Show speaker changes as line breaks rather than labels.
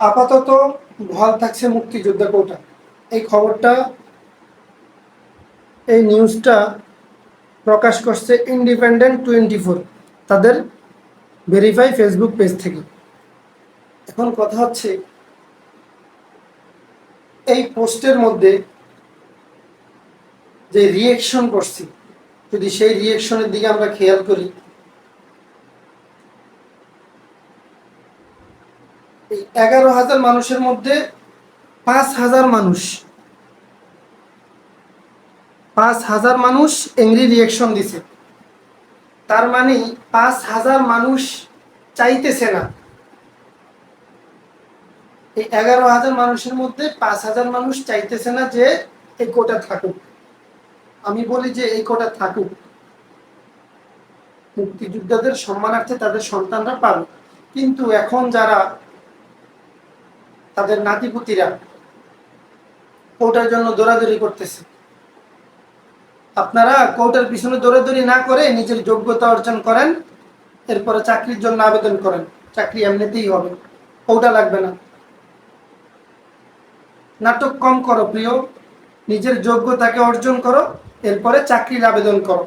আপাতত বহাল থাকছে মুক্তিযোদ্ধা কোটা। এই খবরটা, এই নিউজটা প্রকাশ করছে ইন্ডিপেন্ডেন্ট টোয়েন্টি ফোর তাদের ভেরিফাই ফেসবুক পেজ থেকে। এখন কথা হচ্ছে, এই পোস্টের মধ্যে যে রিয়েকশন করছি, যদি সেই রিয়েকশনের দিকে আমরা খেয়াল করি এগারো হাজার মানুষের মধ্যে পাঁচ হাজার মানুষ, পাঁচ হাজার মানুষ এংরি রিয়েকশন দিছে। তার মানে পাঁচ হাজার মানুষ চাইতেছে না। এই এগারো হাজার মানুষের মধ্যে পাঁচ হাজার মানুষ চাইতেছে না যে এই কোটা থাকুক। আমি বলি যে এই কোটা থাকুক। মুক্তিযোদ্ধাদের সম্মানার্থে তাদের সন্তানরা পাবে। কিন্তু এখন যারা তাদের নাতিপুতিরা কোটার জন্য দৌড়াদৌড়ি করতেছে। আপনারা কোটার পিছনে দৌড়াদৌড়ি না করে নিজের যোগ্যতা অর্জন করেন, এরপরে চাকরির জন্য আবেদন করেন। চাকরি এমনিতেই হবে, কৌটা লাগবে না। নাটক কম করো প্রিয়, নিজের যোগ্যতাকে অর্জন করো, এরপরে চাকরির আবেদন করো।